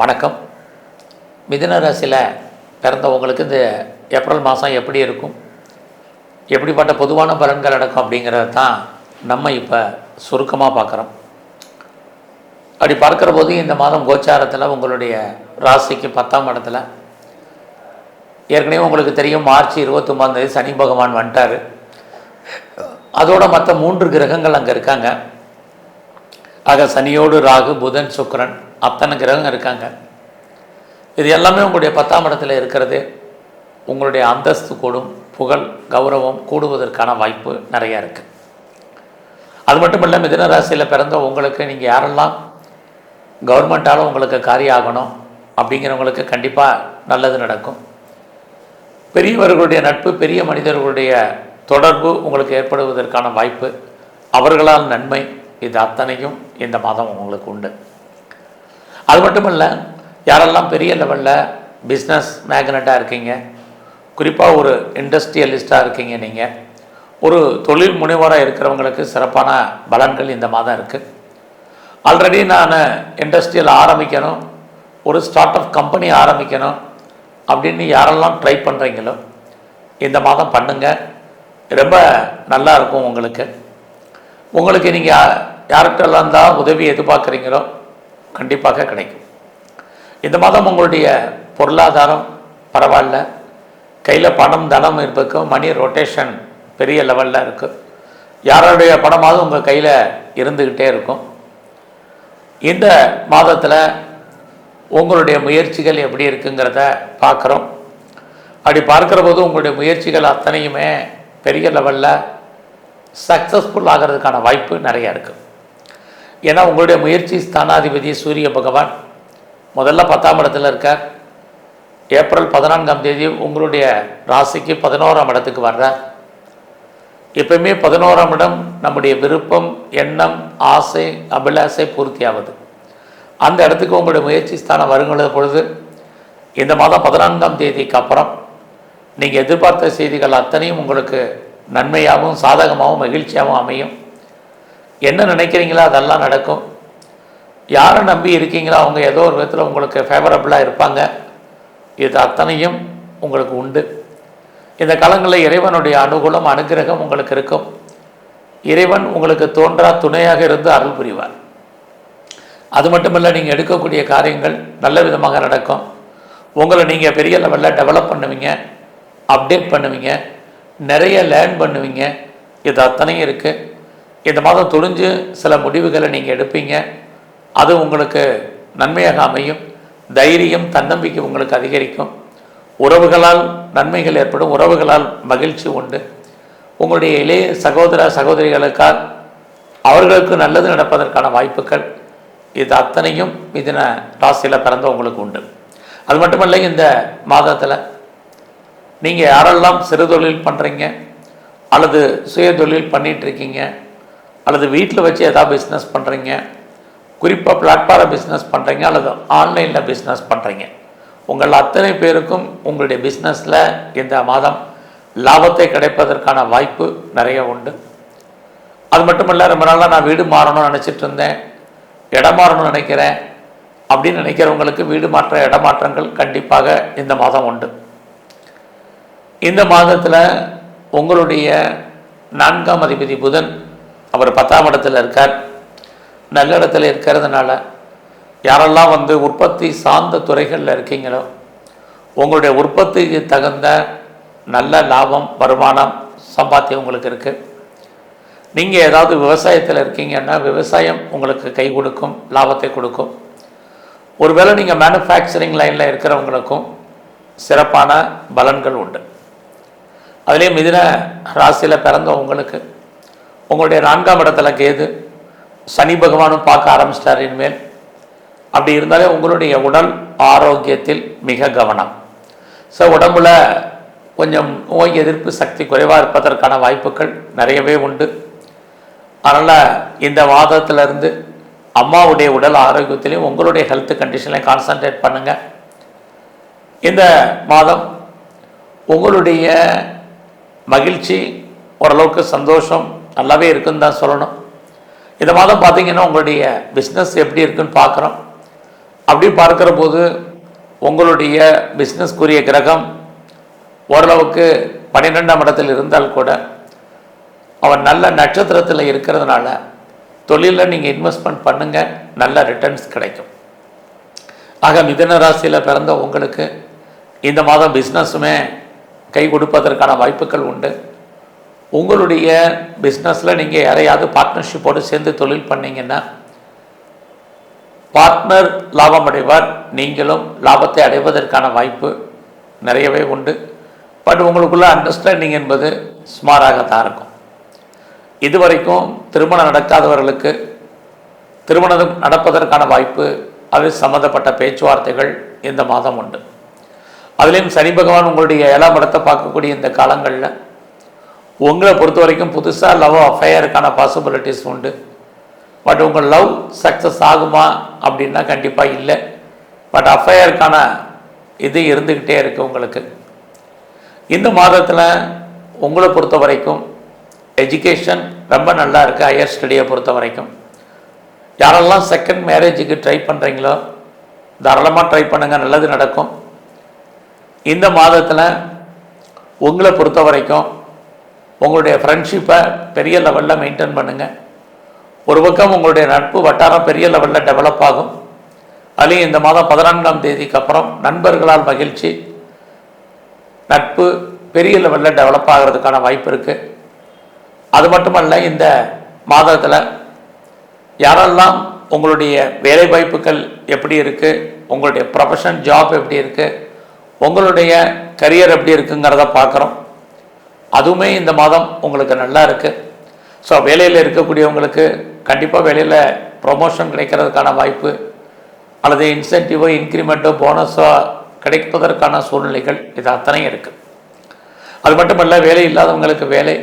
வணக்கம். மிதுன ராசியில் பிறந்தவங்களுக்கு இந்த ஏப்ரல் மாதம் எப்படி இருக்கும்? எப்படிப்பட்ட பொதுவான பலன்கள் நடக்கும் அப்படிங்கிறத தான் நம்ம இப்போ சுருக்கமாக பார்க்குறோம். அப்படி பார்க்குற போது இந்த மாதம் கோச்சாரத்தில் உங்களுடைய ராசிக்கு பத்தாம் இடத்துல ஏற்கனவே உங்களுக்கு தெரியும் மார்ச் இருபத்தொம்பாந்தேதி சனி பகவான் வந்துட்டார். அதோட மற்ற மூன்று கிரகங்கள் அங்கே இருக்காங்க. ஆக சனியோடு ராகு புதன் சுக்கரன் அத்தனை கிரகம் இருக்காங்க. இது எல்லாமே உங்களுடைய பத்தாம் இடத்துல இருக்கிறது. உங்களுடைய அந்தஸ்து கூடும் புகழ் கௌரவம் கூடுவதற்கான வாய்ப்பு நிறையா இருக்குது அது மட்டும் இல்லை மிதன ராசியில் பிறந்த உங்களுக்கு நீங்கள் யாரெல்லாம் கவர்மெண்ட்டால் உங்களுக்கு காரியம் ஆகணும் அப்படிங்கிறவங்களுக்கு கண்டிப்பாக நல்லது நடக்கும். பெரியவர்களுடைய நட்பு பெரிய மனிதர்களுடைய தொடர்பு உங்களுக்கு ஏற்படுவதற்கான வாய்ப்பு அவர்களால் நன்மை இது அத்தனையும் இந்த மாதம் உங்களுக்கு உண்டு. அது மட்டும் இல்லை யாரெல்லாம் பெரிய லெவலில் பிஸ்னஸ் மேக்னட்டாக இருக்கீங்க குறிப்பாக ஒரு இண்டஸ்ட்ரியலிஸ்ட்டாக இருக்கீங்க நீங்கள் ஒரு தொழில் முனைவராக இருக்கிறவங்களுக்கு சிறப்பான பலன்கள் இந்த மாதம் இருக்குது ஆல்ரெடி நான் இண்டஸ்ட்ரியல் ஆரம்பிக்கணும் ஒரு ஸ்டார்ட் அப் கம்பெனி ஆரம்பிக்கணும் அப்படின்னு யாரெல்லாம் ட்ரை பண்ணுறீங்களோ இந்த மாதம் பண்ணுங்கள் ரொம்ப நல்லா இருக்கும் உங்களுக்கு உங்களுக்கு நீங்கள் யார்கிட்டெல்லாம் தான் உதவி எதிர்பார்க்குறீங்களோ கண்டிப்பாக கிடைக்கும். இந்த மாதம் உங்களுடைய பொருளாதாரம் பரவாயில்ல. கையில் பணம் தனம் இருப்பதுக்கும் மணி ரொட்டேஷன் பெரிய லெவலில் இருக்குது யாருடைய பணமாவது உங்கள் கையில் இருந்துக்கிட்டே இருக்கும். இந்த மாதத்தில் உங்களுடைய முயற்சிகள் எப்படி இருக்குங்கிறத பார்க்குறோம். அப்படி பார்க்குற போது உங்களுடைய முயற்சிகள் அத்தனையுமே பெரிய லெவலில் சக்ஸஸ்ஃபுல் ஆகிறதுக்கான வாய்ப்பு நிறையா இருக்குது ஏன்னா உங்களுடைய முயற்சி ஸ்தானாதிபதி சூரிய பகவான் முதல்ல பத்தாம் இடத்துல இருக்க ஏப்ரல் பதினான்காம் தேதி உங்களுடைய ராசிக்கு பதினோராம் இடத்துக்கு வர்றார். எப்பயுமே பதினோராம் இடம் நம்முடைய விருப்பம் எண்ணம் ஆசை அபிலாசை பூர்த்தியாவது. அந்த இடத்துக்கு உங்களுடைய முயற்சி ஸ்தானம் வருங்கிற பொழுது இந்த மாதம் பதினான்காம் தேதிக்கு அப்புறம் நீங்கள் எதிர்பார்த்த செய்திகள் அத்தனையும் உங்களுக்கு நன்மையாகவும் சாதகமாகவும் மகிழ்ச்சியாகவும் அமையும். என்ன நினைக்கிறீங்களோ அதெல்லாம் நடக்கும். யாரை நம்பி இருக்கீங்களோ அவங்க ஏதோ ஒரு விதத்தில் உங்களுக்கு ஃபேவரபுளாக இருப்பாங்க. இது அத்தனையும் உங்களுக்கு உண்டு. இந்த காலங்களில் இறைவனுடைய அனுகூலம் அனுகிரகம் உங்களுக்கு இருக்கும். இறைவன் உங்களுக்கு தோன்றா துணையாக இருந்து அருள் புரிவார். அது மட்டுமல்ல நீங்கள் எடுக்கக்கூடிய காரியங்கள் நல்ல விதமாக நடக்கும். உங்களை நீங்கள் பெரிய லெவலில் டெவலப் பண்ணுவீங்க. அப்டேட் பண்ணுவீங்க. நிறைய லேர்ன் பண்ணுவீங்க. இது அத்தனையும் இருக்குது இந்த மாதம் துணிஞ்சு சில முடிவுகளை நீங்கள் எடுப்பீங்க. அது உங்களுக்கு நன்மையாக அமையும். தைரியம் தன்னம்பிக்கை உங்களுக்கு அதிகரிக்கும். உறவுகளால் நன்மைகள் ஏற்படும். உறவுகளால் மகிழ்ச்சி உண்டு. உங்களுடைய இளைய சகோதர சகோதரிகளுக்கால் அவர்களுக்கு நல்லது நடப்பதற்கான வாய்ப்புகள் இது அத்தனையும் மிதின ராசியில் பிறந்த உங்களுக்கு உண்டு. அது மட்டுமல்ல இந்த மாதத்தில் நீங்கள் யாரெல்லாம் சிறுதொழில் பண்ணுறீங்க அல்லது சுயதொழில் பண்ணிகிட்ருக்கீங்க அல்லது வீட்டில் வச்சு எதாவது பிஸ்னஸ் பண்ணுறீங்க குறிப்பாக பிளாட்ஃபார்ம் பிஸ்னஸ் பண்ணுறீங்க அல்லது ஆன்லைனில் பிஸ்னஸ் பண்ணுறீங்க உங்கள் அத்தனை பேருக்கும் உங்களுடைய பிஸ்னஸில் இந்த மாதம் லாபத்தை கிடைப்பதற்கான வாய்ப்பு நிறைய உண்டு. அது மட்டும் இல்லை ரொம்ப நாளாக நான் வீடு மாறணும்னு நினச்சிட்டு இருந்தேன் இடம் மாறணும்னு நினைக்கிறேன் அப்படின்னு நினைக்கிறவங்களுக்கு வீடு மாற்ற இடமாற்றங்கள் கண்டிப்பாக இந்த மாதம் உண்டு. இந்த மாதத்தில் உங்களுடைய நான்காம் அதிபதி புதன் அவர் பத்தாம் இடத்துல இருக்கார். நல்ல இடத்துல இருக்கிறதுனால யாரெல்லாம் வந்து உற்பத்தி சார்ந்த துறைகளில் இருக்கீங்களோ உங்களுடைய உற்பத்திக்கு தகுந்த நல்ல லாபம் வருமானம் சம்பாத்தியம் உங்களுக்கு இருக்குது நீங்கள் ஏதாவது விவசாயத்தில் இருக்கீங்கன்னா விவசாயம் உங்களுக்கு கை கொடுக்கும் லாபத்தை கொடுக்கும். ஒருவேளை நீங்கள் மேனுஃபேக்சரிங் லைனில் இருக்கிறவங்களுக்கும் சிறப்பான பலன்கள் உண்டு. அதுலேயும் மிதின ராசியில் பிறந்த உங்களுக்கு. உங்களுடைய நான்காம் இடத்துல கேது சனி பகவானும் பார்க்க ஆரம்பிச்சிட்டார் இனிமேல். அப்படி இருந்தாலே உங்களுடைய உடல் ஆரோக்கியத்தில் மிக கவனம். ஸோ உடம்புல கொஞ்சம் நோய் எதிர்ப்பு சக்தி குறைவாக இருப்பதற்கான வாய்ப்புகள் நிறையவே உண்டு. அதனால் இந்த வாதத்திலிருந்து அம்மாவுடைய உடல் ஆரோக்கியத்திலையும் உங்களுடைய ஹெல்த் கண்டிஷன்லையும் கான்சன்ட்ரேட் பண்ணுங்கள் இந்த மாதம் உங்களுடைய மகிழ்ச்சி ஓரளவுக்கு சந்தோஷம் நல்லாவே இருக்குன்னு தான் சொல்லணும். இந்த மாதம் பார்த்தீங்கன்னா உங்களுடைய பிஸ்னஸ் எப்படி இருக்குன்னு பார்க்குறோம். அப்படி பார்க்குற போது உங்களுடைய பிஸ்னஸ்க்குரிய கிரகம் ஓரளவுக்கு பன்னிரெண்டாம் இடத்தில் இருந்தால் கூட அவன் நல்ல நட்சத்திரத்தில் இருக்கிறதுனால தொழிலில் நீங்கள் இன்வெஸ்ட்மெண்ட் பண்ணுங்கள் நல்ல ரிட்டர்ன்ஸ் கிடைக்கும். ஆக மிதன ராசியில் பிறந்த உங்களுக்கு இந்த மாதம் பிஸ்னஸுமே கை கொடுப்பதற்கான வாய்ப்புகள் உண்டு. உங்களுடைய பிஸ்னஸில் நீங்கள் யாரையாவது பார்ட்னர்ஷிப்போடு சேர்ந்து தொழில் பண்ணிங்கன்னா பார்ட்னர் லாபம் அடைவார் நீங்களும் லாபத்தை அடைவதற்கான வாய்ப்பு நிறையவே உண்டு. பட் உங்களுக்குள்ள அண்டர்ஸ்டாண்டிங் என்பது சுமாராகத்தான் இருக்கும். இதுவரைக்கும் திருமணம் நடக்காதவர்களுக்கு திருமணம் நடப்பதற்கான வாய்ப்பு அது சம்மந்தப்பட்ட பேச்சுவார்த்தைகள் இந்த மாதம் உண்டு. அதுலேயும் சனி பகவான் உங்களுடைய இலா படத்தை பார்க்கக்கூடிய இந்த காலங்களில் உங்களை பொறுத்த வரைக்கும் புதுசாக லவ் அஃபையருக்கான பாசிபிலிட்டிஸ் உண்டு. பட் உங்கள் லவ் சக்ஸஸ் ஆகுமா அப்படின்னா கண்டிப்பாக இல்லை. பட் அஃபையருக்கான இது இருந்துக்கிட்டே இருக்குது உங்களுக்கு. இந்த மாதத்தில் உங்களை பொறுத்த வரைக்கும் எஜுகேஷன் ரொம்ப நல்லா இருக்குது ஹையர் ஸ்டடியை பொறுத்த வரைக்கும் யாரெல்லாம் செகண்ட் மேரேஜுக்கு ட்ரை பண்ணுறீங்களோ தாராளமாக ட்ரை பண்ணுங்கள் நல்லது நடக்கும். இந்த மாதத்தில் உங்களை பொறுத்த வரைக்கும் உங்களுடைய ஃப்ரெண்ட்ஷிப்பை பெரிய லெவலில் மெயின்டைன் பண்ணுங்கள் ஒரு பக்கம் உங்களுடைய நட்பு வட்டாரம் பெரிய லெவலில் டெவலப் ஆகும். அதுலேயும் இந்த மாதம் பதினான்காம் தேதிக்கு அப்புறம் நண்பர்களால் மகிழ்ச்சி நட்பு பெரிய லெவலில் டெவலப் ஆகிறதுக்கான வாய்ப்பு இருக்குது அது மட்டுமல்ல இந்த மாதத்தில் யாரெல்லாம் உங்களுடைய வேலை வாய்ப்புகள் எப்படி இருக்குது உங்களுடைய ப்ரொஃபஷன் ஜாப் எப்படி இருக்குது உங்களுடைய கரியர் எப்படி இருக்குங்கிறத பார்க்குறோம். அதுவுமே இந்த மாதம் உங்களுக்கு நல்லா இருக்குது ஸோ வேலையில் இருக்கக்கூடியவங்களுக்கு கண்டிப்பாக வேலையில் ப்ரொமோஷன் கிடைக்கிறதுக்கான வாய்ப்பு அல்லது இன்சென்டிவோ இன்க்ரிமெண்ட்டோ போனஸோ கிடைப்பதற்கான சூழ்நிலைகள் இது அத்தனையும் இருக்குது அது மட்டுமல்ல வேலை இல்லாதவங்களுக்கு வேலை.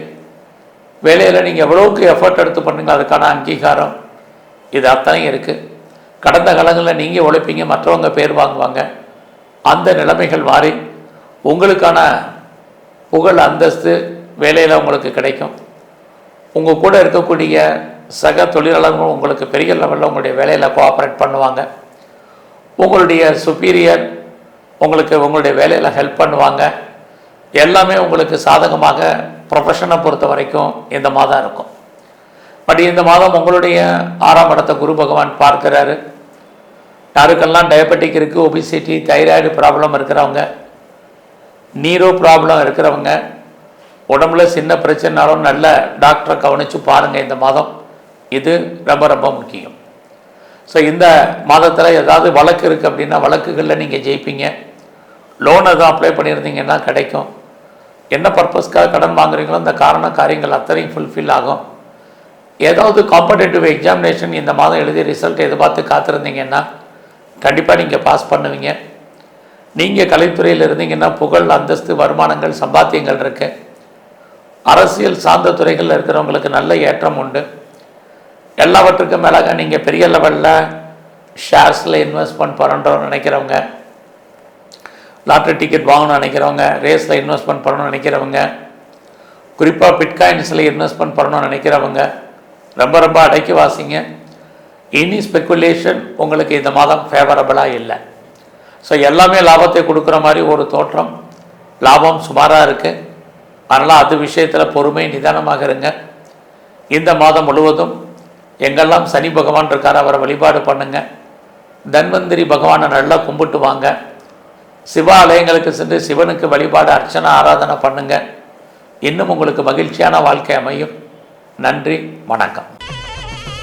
வேலையில் நீங்கள் எவ்வளோக்கு எஃபர்ட் எடுத்து பண்ணுங்க அதுக்கான அங்கீகாரம் இது அத்தனையும் இருக்குது கடந்த காலங்களில் நீங்கள் உழைப்பீங்க மற்றவங்க பேர் வாங்குவாங்க. அந்த நிலைமைகள் மாறி உங்களுக்கான புகழ் அந்தஸ்து வேலையில் உங்களுக்கு கிடைக்கும். உங்கள் கூட இருக்கக்கூடிய சக தொழிலாளர்கள் உங்களுக்கு பெரிய லெவலில் உங்களுடைய வேலையில் கோஆப்ரேட் பண்ணுவாங்க. உங்களுடைய சுப்பீரியர் உங்களுக்கு உங்களுடைய வேலையில் ஹெல்ப் பண்ணுவாங்க. எல்லாமே உங்களுக்கு சாதகமாக ப்ரொஃபஷனை பொறுத்த வரைக்கும் இந்த மாதம் இருக்கும். பட் இந்த மாதம் உங்களுடைய ஆறாம் இடத்தை குரு பகவான் பார்க்கிறாரு. யாருக்கெல்லாம் டயபெட்டிக் இருக்குது ஒபிசிட்டி தைராய்டு ப்ராப்ளம் இருக்கிறவங்க நீரோ ப்ராப்ளம் இருக்கிறவங்க உடம்புல சின்ன பிரச்சனைனாலும் நல்ல டாக்டரை கவனித்து பாருங்கள் இந்த மாதம். இது ரொம்ப ரொம்ப முக்கியம். ஸோ இந்த மாதத்தில் ஏதாவது வழக்கு இருக்குது அப்படின்னா வழக்குகளில் நீங்கள் ஜெயிப்பீங்க. லோன் எதுவும் அப்ளை பண்ணியிருந்தீங்கன்னா கிடைக்கும். என்ன பர்பஸ்க்காக கடன் வாங்குறீங்களோ அந்த காரண காரியங்கள் அத்தனையும் ஃபுல்ஃபில் ஆகும். ஏதாவது காம்படேட்டிவ் எக்ஸாமினேஷன் இந்த மாதம் எழுதி ரிசல்ட் எதிர்பார்த்து காத்திருந்தீங்கன்னா கண்டிப்பாக நீங்கள் பாஸ் பண்ணுவீங்க. நீங்கள் கலைத்துறையில் இருந்தீங்கன்னா புகழ் அந்தஸ்து வருமானங்கள் சம்பாத்தியங்கள் இருக்கு. அரசியல் சார்ந்த துறைகளில் இருக்கிறவங்களுக்கு நல்ல ஏற்றம் உண்டு. எல்லாவற்றுக்கும் மேலாக நீங்கள் பெரிய லெவலில் ஷேர்ஸில் இன்வெஸ்ட்மெண்ட் பண்ணணும்னு நினைக்கிறவங்க லாட்ரி டிக்கெட் வாங்கணும்னு நினைக்கிறவங்க ரேஸில் இன்வெஸ்ட்மெண்ட் பண்ணணும்னு நினைக்கிறவங்க குறிப்பாக பிட்காயின்ஸில் இன்வெஸ்ட்மெண்ட் பண்ணணும்னு நினைக்கிறவங்க ரொம்ப ரொம்ப அடைக்கி வாசிங்க இனி ஸ்பெக்குலேஷன் உங்களுக்கு இந்த மாதம் ஃபேவரபுளாக இல்லை. ஸோ எல்லாமே லாபத்தை கொடுக்குற மாதிரி ஒரு தோற்றம். லாபம் சுமாராக இருக்குது அதனால் அது விஷயத்தில் பொறுமை நிதானமாக இருங்க. இந்த மாதம் முழுவதும் எங்கெல்லாம் சனி பகவான் இருக்கார் அவரை வழிபாடு பண்ணுங்க. தன்வந்திரி பகவானை நல்லா கும்பிட்டு வாங்க. சிவாலயங்களுக்கு சென்று சிவனுக்கு வழிபாடு அர்ச்சனை ஆராதனை பண்ணுங்க. இன்னும் உங்களுக்கு மகிழ்ச்சியான வாழ்க்கை அமையும். நன்றி வணக்கம்.